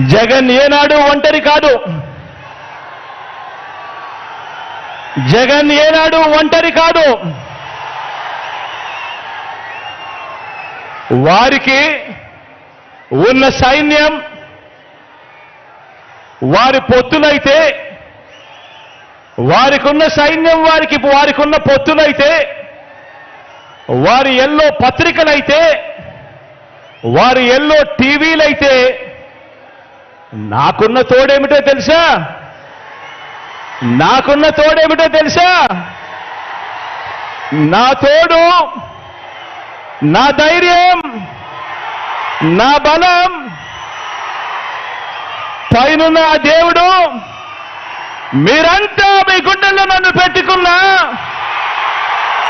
జగన్ ఏనాడు ఒంటరి కాదు. జగన్ ఏనాడు ఒంటరి కాదు. వారికి ఉన్న సైన్యం వారి పొత్తులైతే వారికున్న సైన్యం వారికి వారికి ఉన్న పొత్తులైతే వారి ఎల్లో పత్రికలైతే వారి ఎల్లో టీవీలైతే నాకున్న తోడేమిటో తెలుసా? నాకున్న తోడేమిటో తెలుసా? నా తోడు నా ధైర్యం నా బలం పైనున్న ఆ దేవుడు మీరంతా మీ గుండెల్లో నన్ను పెట్టుకున్నా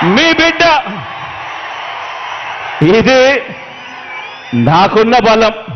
మీ బిడ్డ. ఇది నాకున్న బలం.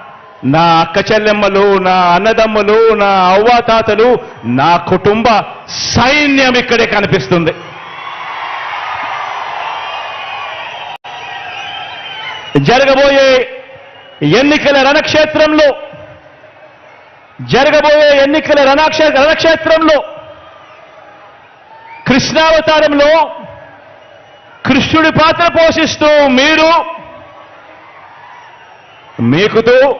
నా అక్క చెల్లెమ్మలు నా అన్నదమ్ములు నా అవ్వాతాతలు నా కుటుంబ సైన్యం ఇక్కడే కనిపిస్తుంది. జరగబోయే ఎన్నికల రణక్షేత్రంలో జరగబోయే ఎన్నికల రణక్ష రణక్షేత్రంలో కృష్ణావతారంలో కృష్ణుడి పాత్ర పోషిస్తూ మీరు మీకుతో